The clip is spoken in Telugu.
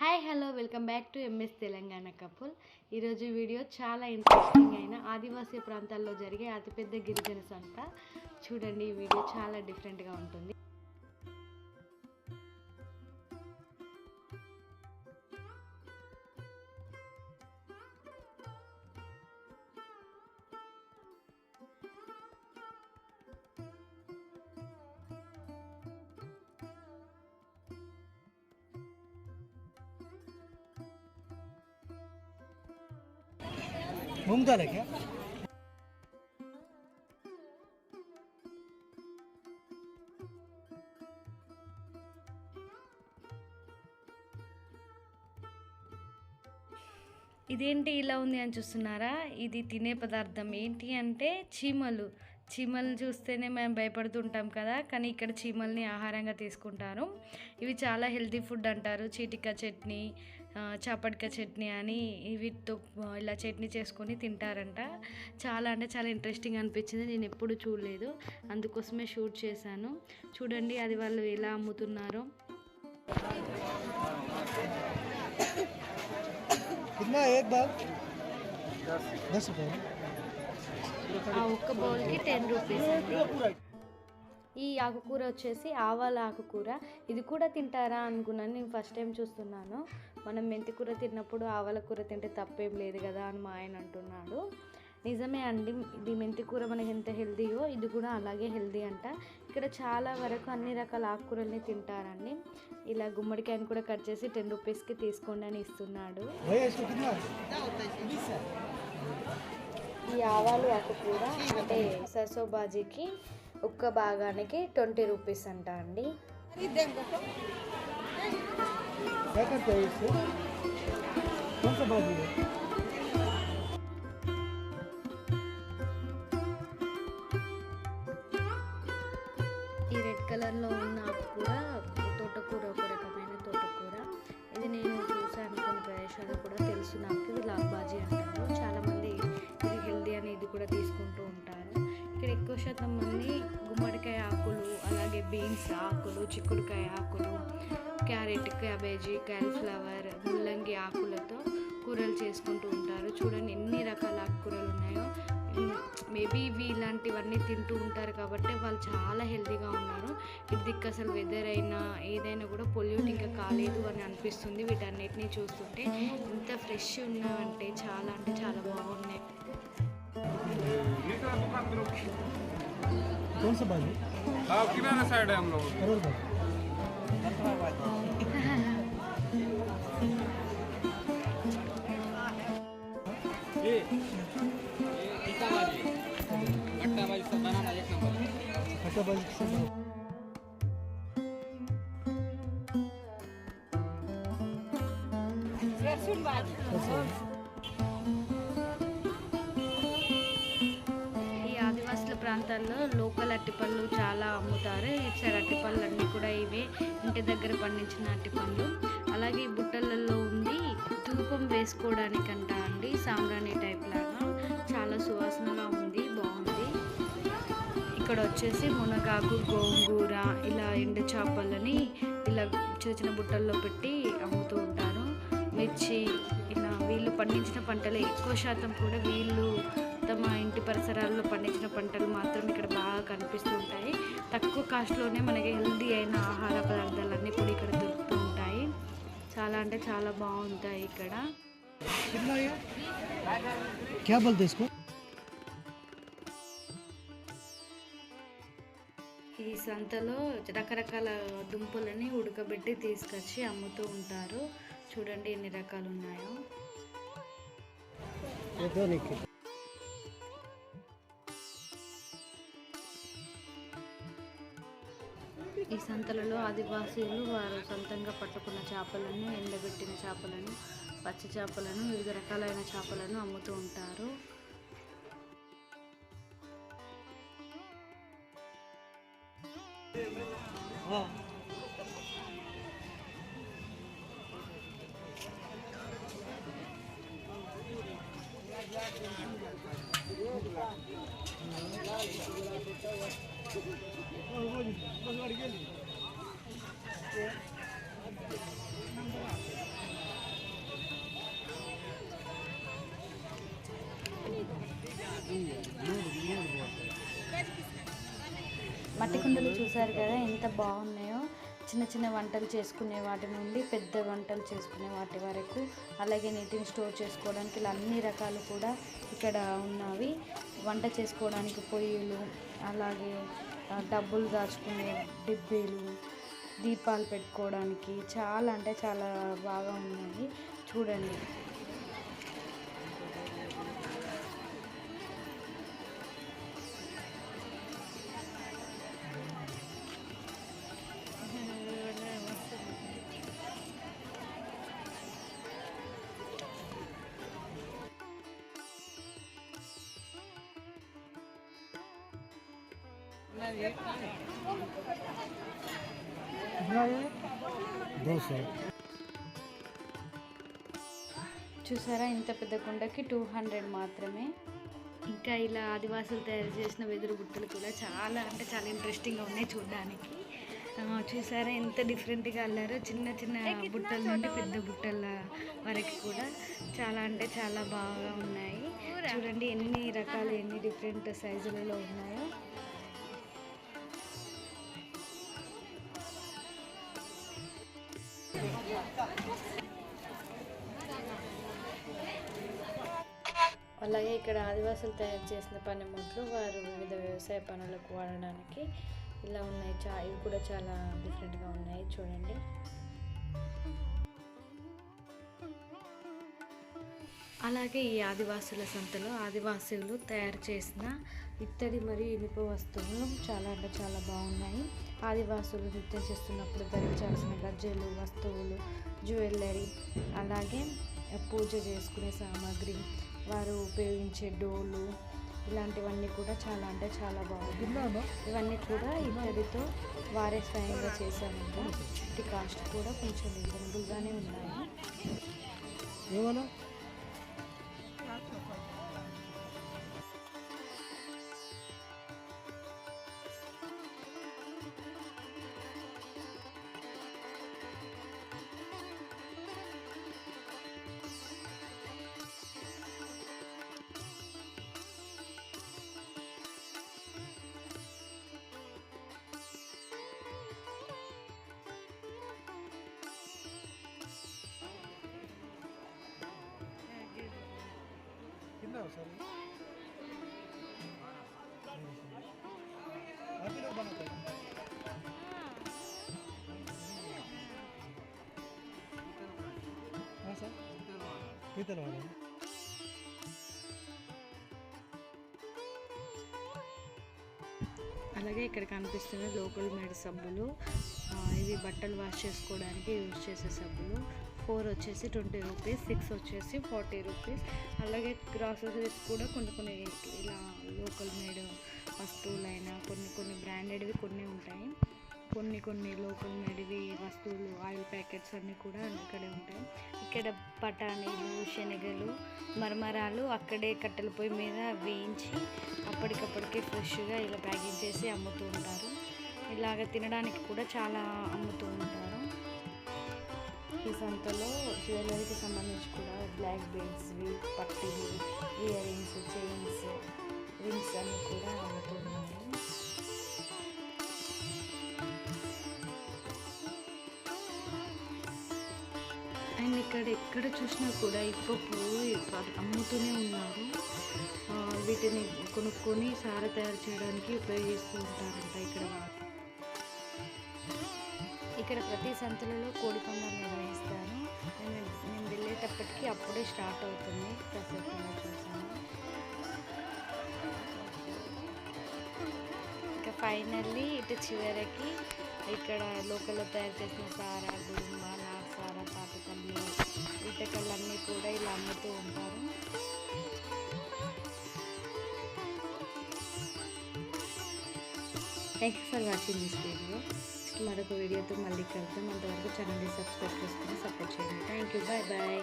Hi hello welcome back to MS Telangana couple ఈరోజు వీడియో చాలా ఇంట్రెస్టింగ్ అయిన ఆదివాసీ ప్రాంతాల్లో జరిగే అతిపెద్ద గిరిజన సంత. చూడండి ఈ వీడియో చాలా డిఫరెంట్గా ఉంటుంది. मूंग दाल है क्या ఇదేంటి ఇలా ఉంది అని చూస్తున్నారా ఇది తినే పదార్థం ఏంటి అంటే చీమలు చీమలు చూస్తేనే మేము భయపడుతుంటాం కదా కానీ ఇక్కడ చీమల్ని ఆహారంగా తీసుకుంటారు ఇవి చాలా హెల్తీ ఫుడ్ అంటారు చీటిక చట్నీ ఆ, చాపటిక చట్నీ అని వీటితో ఇలా చట్నీ చేసుకొని తింటారంట చాలా అంటే చాలా ఇంట్రెస్టింగ్ అనిపించింది నేను ఎప్పుడు చూడలేదు అందుకోసమే షూట్ చేశాను చూడండి అది వాళ్ళు ఎలా అమ్ముతున్నారో कितना है एक बार दस रुपये ఆ ఒక్క బౌల్కి టెన్ రూపీస్ అండి ఈ ఆకుకూర వచ్చేసి ఆవాల ఆకుకూర. ఇది కూడా తింటారా అనుకున్నాను. నేను ఫస్ట్ టైం చూస్తున్నాను. మనం మెంతి కూర తిన్నప్పుడు ఆవాల కూర తింటే తప్పేం లేదు కదా అని మా ఆయన అంటున్నాడు. నిజమే అండి. ఇది మెంతి కూర మనకి ఎంత హెల్తీయో ఇది కూడా అలాగే హెల్తీ అంట. ఇక్కడ చాలా వరకు అన్ని రకాల ఆకుకూరల్ని తింటారండి. ఇలా గుమ్మడికాయని కూడా కట్ చేసి టెన్ రూపీస్కి తీసుకోండి అని ఇస్తున్నాడు. ఈ ఆవాలు ఆకుకూర అంటే సర్సో బాజీకి ఒక్క భాగానికి ట్వంటీ రూపీస్ అంట అండి. ఈ రెడ్ కలర్లో ఉన్న కూడా తోటకూర ఒక రకమైన తోటకూర. ఇది నేను చూసాను కొన్ని ప్రదేశాలు కూడా తెలుసు నాకు. ఇది లాల్ బాజీ అంటారు. చాలామంది ఇది హెల్దీ అని ఇది కూడా తీసుకుంటూ ఎక్కువ శాతం మంది గుమ్మడికాయ ఆకులు అలాగే బీన్స్ ఆకులు చిక్కుడుకాయ ఆకులు క్యారెట్ క్యాబేజీ క్యాలీఫ్లవర్ ముల్లంగి ఆకులతో కూరలు చేసుకుంటూ ఉంటారు. చూడండి ఎన్ని రకాల ఆకుకూరలు ఉన్నాయో. మేబీ ఇవి ఇలాంటివన్నీ తింటూ ఉంటారు కాబట్టి వాళ్ళు చాలా హెల్తీగా ఉన్నారు. ఇదికి అసలు వెదర్ అయినా ఏదైనా కూడా పొల్యూట్ ఇంకా కాలేదు అని అనిపిస్తుంది వీటన్నిటిని చూస్తుంటే. ఇంత ఫ్రెష్ ఉన్నావంటే చాలా అంటే చాలా బాగున్నాయి. कौन सा बाजू हाँ किनारे साइड है हम लोग करोड़ बाजू अच्छा बाजू किससे बाजू ఈ ప్రాంతాల్లో లోకల్ అరటిపళ్ళు చాలా అమ్ముతారు. ఇటు సైడ్ అరటిపళ్ళు అన్నీ కూడా ఇవే. ఇంటి దగ్గర పండించిన అరటిపళ్ళు. అలాగే ఈ బుట్టలలో ఉంది ధూపం వేసుకోవడానికంట అండి. సాంబ్రాణి టైప్ లాగా. చాలా సువాసనగా ఉంది. బాగుంది. ఇక్కడ వచ్చేసి మునగాకు గోంగూర ఇలా ఎండు చేపలని ఇలా చిన్న చిన్న బుట్టల్లో పెట్టి అమ్ముతూ ఉంటారు. మిర్చి ఇలా వీళ్ళు పండించిన పంటలే ఎక్కువ శాతం కూడా వీళ్ళు మొత్తం మా ఇంటి పరిసరాల్లో పండించిన పంటలు మాత్రం ఇక్కడ బాగా కనిపిస్తూ ఉంటాయి తక్కువ కాస్ట్లోనే మనకి హెల్దీ అయిన ఆహార పదార్థాలన్నీ కూడా ఇక్కడ దొరుకుతూ ఉంటాయి చాలా అంటే చాలా బాగుంటాయి ఇక్కడ. ఈ సంతలో రకరకాల దుంపలని ఉడకబెట్టి తీసుకొచ్చి అమ్ముతూ ఉంటారు. చూడండి ఎన్ని రకాలు ఉన్నాయో. ప్రాంతాలలో ఆదివాసీలు వారు సొంతంగా పట్టుకున్న చేపలను ఎండబెట్టిన చేపలను పచ్చి చేపలను వివిధ రకాలైన చేపలను అమ్ముతూ ఉంటారు. చూసారు కదా ఎంత బాగున్నాయో. చిన్న చిన్న వంటలు చేసుకునే వాటి నుండి పెద్ద వంటలు చేసుకునే వాటి వరకు. అలాగే నీటిని స్టోర్ చేసుకోవడానికి ఇలా అన్ని రకాలు కూడా ఇక్కడ ఉన్నవి. వంట చేసుకోవడానికి పొయ్యిలు అలాగే డబ్బులు దాచుకునే డిబ్బీలు దీపాలు పెట్టుకోవడానికి చాలా అంటే చాలా బాగా ఉన్నాయి. చూడండి. చూసారా ఇంత పెద్ద కుండకి టూ హండ్రెడ్ మాత్రమే. ఇంకా ఇలా ఆదివాసులు తయారు చేసిన వెదురు బుట్టలు కూడా చాలా అంటే చాలా ఇంట్రెస్టింగ్గా ఉన్నాయి చూడడానికి. చూసారా ఎంత డిఫరెంట్గా అల్లారో చిన్న చిన్న బుట్టల నుండి పెద్ద బుట్టల వరకు కూడా చాలా అంటే చాలా బాగా ఉన్నాయి. చూడండి ఎన్ని రకాలు ఎన్ని డిఫరెంట్ సైజులలో ఉన్నాయో. అలాగే ఇక్కడ ఆదివాసులు తయారు చేసిన పనిముట్లు వారు వివిధ వ్యవసాయ పనులకు వాడడానికి ఇలా ఉన్నాయి. చా ఇవి కూడా చాలా డిఫరెంట్గా ఉన్నాయి. చూడండి. అలాగే ఈ ఆదివాసుల సంతలో ఆదివాసులు తయారు చేసిన ఇత్తడి మరియు ఇనుప వస్తువులు చాలా అంటే చాలా బాగున్నాయి. ఆదివాసులు నృత్యం చేస్తున్నప్పుడు ధరించాల్సిన గజ్జెలు వస్తువులు జ్యువెలరీ అలాగే పూజ చేసుకునే సామాగ్రి వారు ఉపయోగించే డోలు ఇలాంటివన్నీ కూడా చాలా అంటే చాలా బాగుంది ఇవన్నీ కూడా ఇత్తడితో వారే స్వయంగా చేశామండి కాస్ట్ కూడా కొంచెం రీజనబుల్గానే ఉన్నాయి. ఏమన్నా? చూసినా ఒకసారి? అన్ని బాగుంటాయి అలాగే ఇక్కడ కనిపిస్తున్న లోకల్ మేడ్ సబ్బులు. ఇవి బట్టలు వాష్ చేసుకోవడానికి యూజ్ చేసే సబ్బులు. ఫోర్ వచ్చేసి ట్వంటీ రూపీస్ సిక్స్ వచ్చేసి ఫార్టీ రూపీస్. అలాగే గ్రాసరీస్ కూడా కొన్ని కొన్ని ఇలా లోకల్ మేడ్ వస్తువులైనా కొన్ని కొన్ని బ్రాండెడ్వి కొన్ని ఉంటాయి. కొన్ని కొన్ని లోకల్ మేడ్వి వస్తువులు ఆయిల్ ప్యాకెట్స్ అన్నీ కూడా ఇక్కడే ఉంటాయి. ఇక్కడ బఠానీలు శనగలు మరమరాలు అక్కడే కట్టెల పొయ్యి మీద వేయించి అప్పటికప్పటికే ఫ్రెష్గా ఇలా ప్యాకింగ్ చేసి అమ్ముతూ ఉంటారు. ఇలాగ తినడానికి కూడా చాలా అమ్ముతూ ఉంటారు. ఈ సంతలో జ్యువెలరీకి సంబంధించి కూడా బ్లాక్ బీడ్స్వి పట్టీలు ఇయర్ రింగ్స్ చైన్స్ రింగ్స్ అన్నీ కూడా అమ్ముతున్నారు అండ్ ఇక్కడ ఎక్కడ చూసినా కూడా ఇప్పుడు అమ్ముతూనే ఉన్నారు ఆ, వీటిని కొనుక్కొని సార తయారు చేయడానికి ఉపయోగిస్తూ ఉంటారంట ఇక్కడ వాళ్ళు. ఇక్కడ ప్రతి సంతలలో కోడి పందాలు నిర్వహిస్తారు నేను నేను వెళ్ళేటప్పటికి అప్పుడే స్టార్ట్ అవుతుంది. ప్రసక్తంగా చూసాను ఇంకా ఫైనల్లీ ఇటు చివరికి ఇక్కడ లోకల్లో తయారు చేసిన సారా గుడుంబ నాటు సారా తాటికల్లు కూడా ఇలా అమ్ముతూ ఉంటారు. Thank you for watching this video మరొక వీడియోతో మళ్ళీ కలుద్దాం. అంతవరకు ఛానల్ని సబ్స్క్రైబ్ చేసుకుని సపోర్ట్ చేయండి. Thank you bye bye